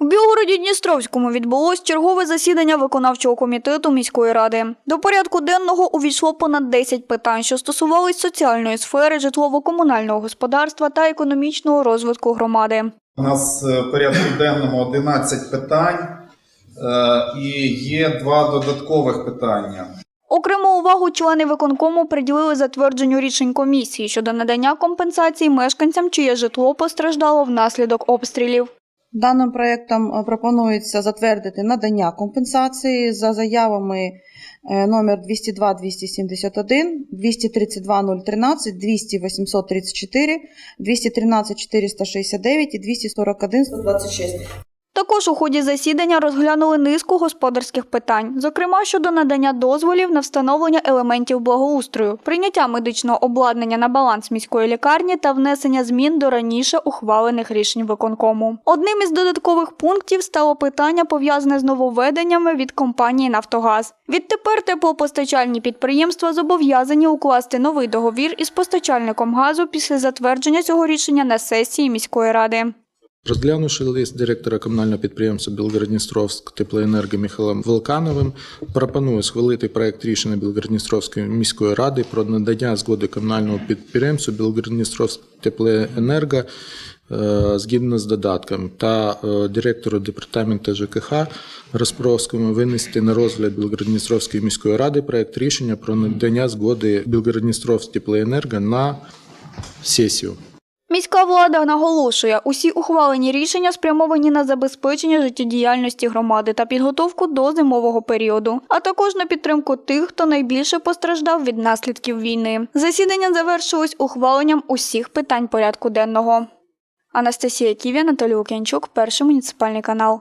В Білгороді Дністровському відбулось чергове засідання виконавчого комітету міської ради. До порядку денного увійшло понад 10 питань, що стосувались соціальної сфери, житлово-комунального господарства та економічного розвитку громади. У нас е, в порядку денному 11 питань е, і є два додаткових питання. Окрему увагу члени виконкому приділили затвердженню рішень комісії щодо надання компенсації мешканцям, чиє житло постраждало внаслідок обстрілів. Даним проєктом е, пропонується затвердити надання компенсації за заявами е, номер 202 271, 232 013, 200 834, 213 469 і 241 126. Також у ході засідання розглянули низку господарських питань, зокрема щодо надання дозволів на встановлення елементів благоустрою, прийняття медичного обладнання на баланс міської лікарні та внесення змін до раніше ухвалених рішень виконкому. Одним із додаткових пунктів стало питання пов'язане з нововведеннями від компанії Нафтогаз. Відтепер теплопостачальні підприємства зобов'язані укласти новий договір із постачальником газу після затвердження цього рішення на сесії міської ради. Розглянувши лист директора комунального підприємства Білгородністровськ теплоенерго Михайлом Волкановим, пропоную схвалити проект рішення Білгородністровської міської ради про надання згоди комунальному підприємству Білгородністровськ теплоенерго е, згідно з додатком та е, директору департаменту ЖКХ Розпровському винести на розгляд Білгородністровської міської ради проект рішення про надання згоди Білгородністровськ теплоенерго на сесію. Міська влада наголошує, усі ухвалені рішення спрямовані на забезпечення життєдіяльності громади та підготовку до зимового періоду, а також на підтримку тих, хто найбільше постраждав від наслідків війни. Засідання завершилось ухваленням усіх питань порядку денного. Анастасія Ківі, Анатолій Лук'янчук, перший муніципальний канал.